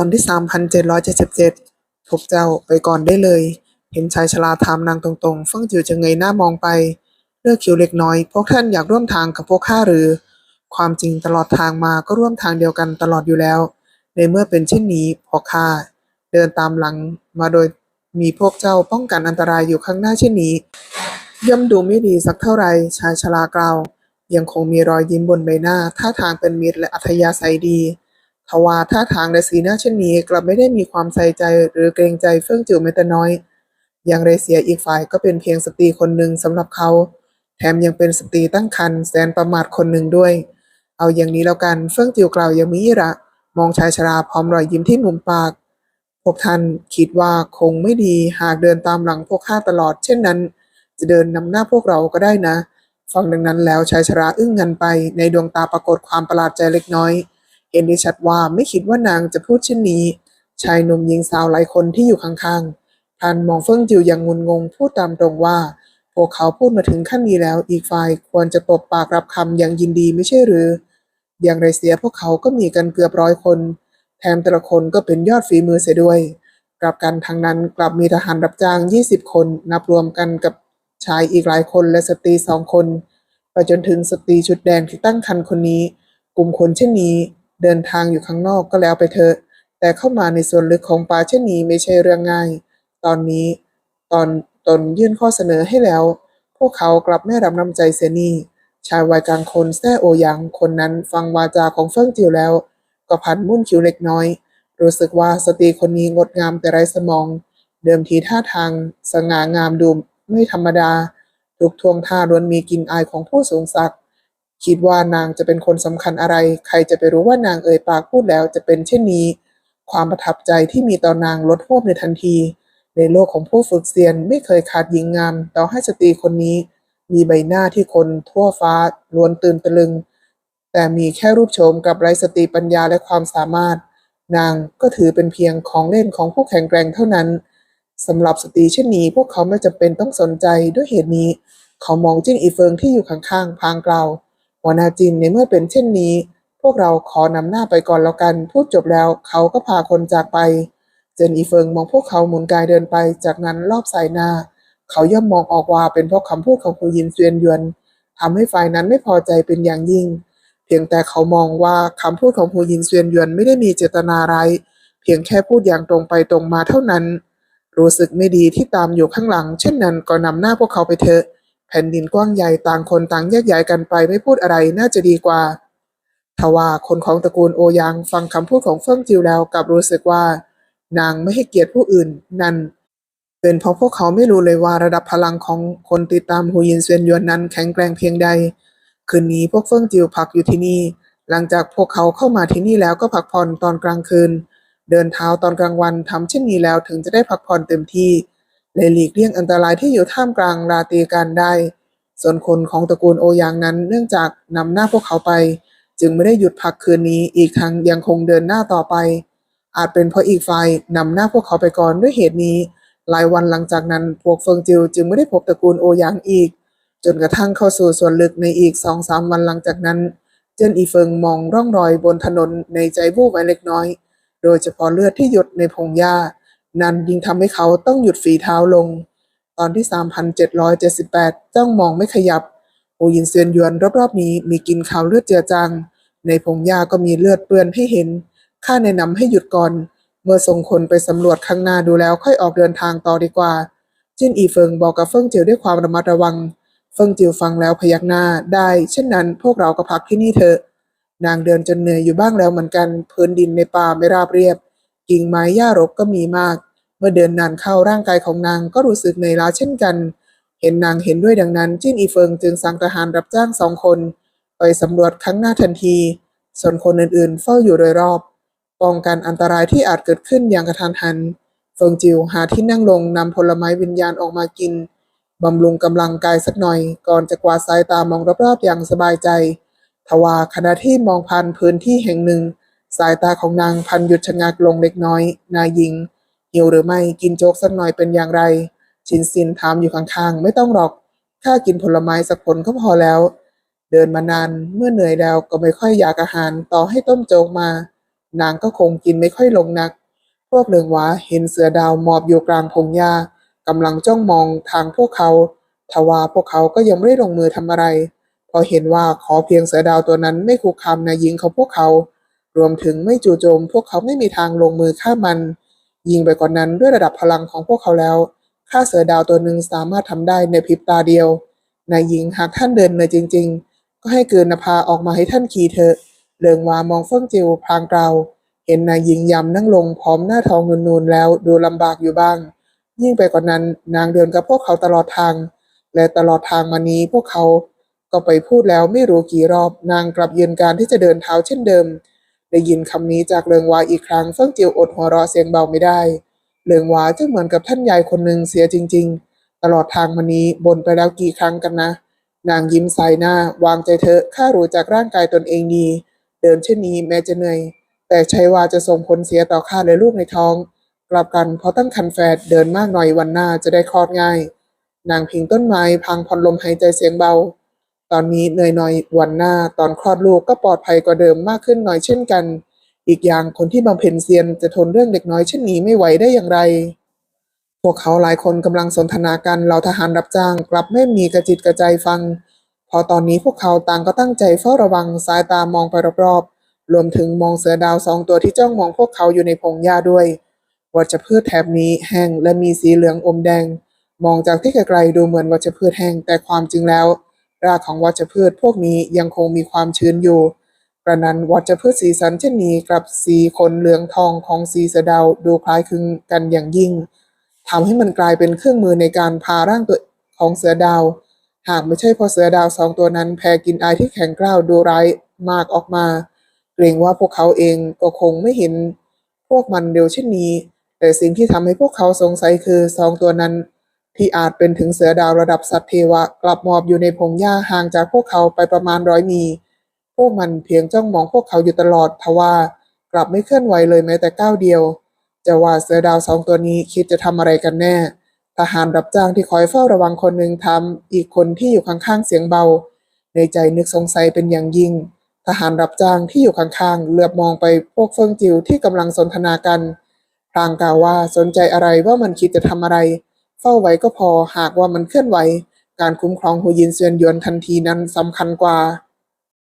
ตอนที่สามพันเจ็ดร้อยเจ็ดสิบเจ็ดพวกเจ้าไปก่อนได้เลย เห็นชายชราถามนางตรงๆ เฟิ่งจิ๋วจะเงยหน้ามองไป เลือกคิวเล็กน้อย พวกท่านอยากร่วมทางกับพวกข้าหรือ ความจริงตลอดทางมาก็ร่วมทางเดียวกันตลอดอยู่แล้ว ในเมื่อเป็นเช่นนี้พวกข้าเดินตามหลังมาโดยมีพวกเจ้าป้องกันอันตรายอยู่ข้างหน้าเช่นนี้ ย่อมดูไม่ดีสักเท่าไรชายชรากล่าว ยังคงมีรอยยิ้มบนใบหน้าท่าทางเป็นมิตรและอัธยาศัยดี ทว่าท่าทางและสีหน้าเช่นนี้กลับไม่ได้มีความใส่ใจหรือเกรงใจเฟื่องจิ๋วแม้แต่น้อย อย่างไรเสียอีกฝ่ายก็เป็นเพียงสตรีคนหนึ่งสำหรับเขา แถมยังเป็นสตรีตั้งครรภ์แสนประมาทคนหนึ่งด้วย เอาอย่างนี้แล้วกันเฟื่องจิ๋วกล่าวอย่างมีระ มองชายชราพร้อมรอยยิ้มที่มุมปาก พวกท่านคิดว่าคงไม่ดีหากเดินตามหลังพวกข้าตลอด เช่นนั้น จะเดินนำหน้าพวกเราก็ได้นะ ฟังดังนั้นแล้วชายชราอึ้งงันไปในดวงตาปรากฏความประหลาดใจเล็กน้อย เห็นได้ชัดว่าไม่คิดว่านางจะพูดเช่นนี้ ชายหนุ่มหญิงสาวหลายคนที่อยู่ข้างๆพลันมองเฟิ่งจิวอย่างงุนงงพูดตามตรงว่า พวกเขาพูดมาถึงขั้นนี้แล้ว อีกฝ่ายควรจะตบปากรับคำอย่างยินดีไม่ใช่หรือ อย่างไรเสียพวกเขาก็มีกันเกือบร้อยคน แถมแต่ละคนก็เป็นยอดฝีมือเสียด้วย กลับกันทางนั้นกลับมีทหารรับจ้าง 20 คน นับรวมกันกับชายอีกหลายคนและสตรีสองคนไปจนถึงสตรีชุดแดงที่ตั้งครรภ์คนนี้ กลุ่มคนเช่นนี้ เดินทางอยู่ข้างนอกก็แล้วไปเถอะ แต่เข้ามาในส่วนลึกของป่าเช่นนี้ไม่ใช่เรื่องง่าย ตอนนี้ตอนตนยื่นข้อเสนอให้แล้ว พวกเขากลับไม่รับน้ำใจเสียนี่ชายวัยกลางคนแซ่โอหยางคนนั้นฟังวาจาของเฟิ่งจิวแล้ว ก็พันมุ่นคิ้วเล็กน้อย รู้สึกว่าสตรีคนนี้งดงามแต่ไร้สมอง เดิมทีท่าทาง สง่างามดูไม่ธรรมดาทุกทวงท่าล้วนมีกลิ่นอายของผู้สูงศักดิ คิดว่านางจะเป็นคนสำคัญอะไร ใครจะไปรู้ว่านางเอ่ยปากพูดแล้วจะเป็นเช่นนี้ ความประทับใจที่มีต่อนางลดหวบในทันที ในโลกของผู้ฝึกเซียนไม่เคยขาดหญิงงาม ต่อให้สตรีคนนี้ มีใบหน้าที่คนทั่วฟ้าล้วนตื่นตะลึง แต่มีแค่รูปโฉมกับไร้สติปัญญาและความสามารถ นางก็ถือเป็นเพียงของเล่นของผู้แข็งแกร่งเท่านั้นสำหรับสตรีเช่นนี้ พวกเขาไม่จำเป็นต้องสนใจด้วยเหตุนี้ เขามองจิ้นอีเฟิงที่อยู่ข้างๆพางกล่าว หัวหน้าจินในเมื่อเป็นเช่นนี้ พวกเราขอนำหน้าไปก่อนแล้วกัน พูดจบแล้วเขาก็พาคนจากไป เจนอีเฟิงมองพวกเขาหมุนกายเดินไป จากนั้นรอบสายหน้า เขาย่อมมองออกว่าเป็นเพราะคำพูดของผู้ยินเซียนหยวนทำให้ฝ่ายนั้นไม่พอใจเป็นอย่างยิ่ง เพียงแต่เขามองว่าคำพูดของผู้ยินเซียนหยวนไม่ได้มีเจตนาร้ายเพียงแค่พูดอย่างตรงไปตรงมาเท่านั้น รู้สึกไม่ดีที่ตามอยู่ข้างหลัง เช่นนั้นก็นำหน้าพวกเขาไปเถอะ แผ่นดินกว้างใหญ่ต่างคนต่างแยกย้ายกันไปไม่พูดอะไรน่าจะดีกว่า ทว่าคนของตระกูลโอยางฟังคำพูดของเฟิ่งจิวแล้วกลับรู้สึกว่า นางไม่ให้เกียรติผู้อื่นนั่น เป็นเพราะพวกเขาไม่รู้เลยว่าระดับพลังของคนติดตามฮูยินเซียนยวนนั้นแข็งแกร่งเพียงใด คืนนี้พวกเฟิ่งจิวพักอยู่ที่นี่ หลังจากพวกเขาเข้ามาที่นี่แล้วก็พักผ่อนตอนกลางคืน เดินเท้าตอนกลางวันทำเช่นนี้แล้วถึงจะได้พักผ่อนเต็มที่ เลยหลีกเลี่ยงอันตรายที่อยู่ท่ามกลางราตรีการได้ ส่วนคนของตระกูลโอยางนั้นเนื่องจากนำหน้าพวกเขาไป จึงไม่ได้หยุดพักคืนนี้อีกทั้งยังคงเดินหน้าต่อไป อาจเป็นเพราะอีกฝ่ายนำหน้าพวกเขาไปก่อนด้วยเหตุนี้ หลายวันหลังจากนั้นพวกเฟิงจิวจึงไม่ได้พบตระกูลโอยางอีก จนกระทั่งเข้าสู่ส่วนลึกในอีกสองสามวันหลังจากนั้น เจนอีเฟิงมองร่องรอยบนถนนในใจวูบไว้เล็กน้อย โดยเฉพาะเลือดที่หยดในพงหญ้า นั้นยิ่งทำให้เขาต้องหยุดฝีเท้าลง ตอนที่ 3,778 จ้องมองไม่ขยับ โอยินเซียนยวนรอบๆนี้มีกินขาวเลือดเจือจางในพงหญ้าก็มีเลือดเปื้อนให้เห็น ข้าแนะนำให้หยุดก่อน เมื่อส่งคนไปสำรวจข้างหน้าดูแล้วค่อยออกเดินทางต่อดีกว่า จินอีเฟิงบอกกับเฟิงจิวด้วยความระมัดระวัง เฟิงจิวฟังแล้วพยักหน้าได้ เช่นนั้นพวกเราก็พักที่นี่เถอะ นางเดินจนเหนื่อยอยู่บ้างแล้วเหมือนกัน พื้นดินในป่าไม่ราบเรียบ กิ่งไม้หญ้ารกก็มีมาก เมื่อเดินนานเข้าร่างกายของนางก็รู้สึกเหนื่อยล้าเช่นกัน เห็นนางเห็นด้วยดังนั้นจิ้นอีเฟิงจึงสั่งทหารรับจ้างสองคนไปสำรวจข้งหน้าทันที ส่วนคนอื่นๆ เฝ้าอยู่โดยรอบป้องกันอันตรายที่อาจเกิดขึ้นอย่างกระทันหัน เฟิงจิวหาที่นั่งลงนำผลไม้วิญญาณออกมากินบำรุงกำลังกายสักหน่อย ก่อนจะกวาดสายตามองรอบๆอย่างสบายใจ ทว่าขณะที่มองผ่านพื้นที่แห่งหนึ่ง สายตาของนางพันหยุดชะงักลงเล็กน้อย นายหญิง หิวหรือไม่กินโจ๊กสักหน่อยเป็นอย่างไร ชินซินถามอยู่ข้างๆ ไม่ต้องหรอกข้ากินผลไม้สักผลก็พอแล้ว เดินมานานเมื่อเหนื่อยแล้วก็ไม่ค่อยอยากอาหารต่อให้ต้มโจ๊กมา นางก็คงกินไม่ค่อยลงนัก พวกเหลืองวาเห็นเสือดาวหมอบอยู่กลางพงหญ้ากำลังจ้องมองทางพวกเขาทว่าพวกเขาก็ยังไม่ได้ลงมือทำอะไรพราะเห็นว่าขอเพียงเสือดาวตัวนั้นไม่คุกคามนายหญิงของพวกเขา รวมถึงไม่จู่โจมพวกเขาไม่มีทางลงมือฆ่ามัน ยิงไปกว่านนั้นด้วยระดับพลังของพวกเขาแล้วฆ่าเสือดาวตัวหนึ่งสามารถทำได้ในพริบตาเดียวนายหญิงหากท่านเดินเลยจริง ๆ ก็ให้เกินนภาออกมาให้ท่านขี่เถอะเลิงวามองเฟิ่งจิวพางกลาวเห็นนายหญิงยำนั่งลงพร้อมหน้าทองนูนๆแล้วดูลำบากอยู่บ้าง ยิ่งไปกว่านั้นนางเดินกับพวกเขาตลอดทาง และตลอดทางมานี้พวกเขาก็ไปพูดแล้วไม่รู้กี่รอบนางกลับยืนการที่จะเดินเท้าเช่นเดิม ได้ยินคำนี้จากเลิงวาอีกครั้งเฟิ่งจิวอดหัวเราะเสียงเบาไม่ได้ เลิงวาจะเหมือนกับท่านยายคนหนึ่งเสียจริง ๆ ตลอดทางมานี้บ่นไปแล้วกี่ครั้งกันนะ นางยิ้มใส่หน้าวางใจเถอะข้ารู้จากร่างกายตนเองดี เดินเช่นนี้แม้จะเหนื่อย แต่ใช่ว่าจะส่งผลเสียต่อข้าและลูกในท้อง กลับกันเพราะตั้งคันแฝดเดินมากหน่อยวันหน้าจะได้คลอดง่าย นางพิงต้นไม้พังผ่อนลมหายใจเสียงเบา ตอนนี้เนยน่อยวันหน้าตอนคลอดลูกก็ปลอดภัยกว่าเดิมมากขึ้นหน่อยเช่นกัน อีกอย่างคนที่บำเพ็ญเซียนจะทนเรื่องเด็กน้อยเช่นนี้ไม่ไหวได้อย่างไร พวกเขาหลายคนกำลังสนทนากันเหล่าทหารรับจ้างกลับไม่มีกระจิตกระใจฟัง พอตอนนี้พวกเขาต่างก็ตั้งใจเฝ้าระวังสายตามองไปรอบๆรวมถึงมองเสือดาวสองตัวที่จ้องมองพวกเขาอยู่ในพงหญ้าด้วยวัชพืชแถบนี้แห้งและมีสีเหลืองอมแดง มองจากที่ไกลๆดูเหมือนวัชพืชแห้งแต่ความจริงแล้ว รากของวัชพืชพวกนี้ยังคงมีความชื้นอยู่กระนั้นวัชพืชสีสันเช่นนี้กับสีขนเหลืองทองของสีเสือดาวดูคล้ายคลึงกันอย่างยิ่งทำให้มันกลายเป็นเครื่องมือในการพาร่างตัวของเสือดาว หากไม่ใช่เพราะเสือดาวสองตัวนั้นแพ้กินอายที่แข็งกร้าวดูร้ายมากออกมาเกรงว่าพวกเขาเองก็คงไม่เห็น พวกมันเร็วเช่นนี้ แต่สิ่งที่ทำให้พวกเขาสงสัยคือสองตัวนั้น ที่อาจเป็นถึงเสือดาวระดับสัตว์เทวะ กลับหมอบอยู่ในพงหญ้าห่างจากพวกเขาไปประมาณร้อยมี พวกมันเพียงจ้องมองพวกเขาอยู่ตลอดทว่ากลับไม่เคลื่อนไหวเลยแม้แต่ก้าวเดียว จะว่าเสือดาวสองตัวนี้คิดจะทำอะไรกันแน่ ทหารรับจ้างที่คอยเฝ้าระวังคนหนึ่งทำอีกคนที่อยู่ข้างๆเสียงเบา ในใจนึกสงสัยเป็นอย่างยิ่ง ทหารรับจ้างที่อยู่ข้างๆเหลือบมองไปพวกเฟิงจิวที่กำลังสนทนากันพลางกล่าวว่าสนใจอะไรว่ามันคิดจะทำอะไร เฝ้าไว้ก็พอหากว่ามันเคลื่อนไหว การคุ้มครองหูยินเซียนยวนทันทีนั้นสำคัญกว่า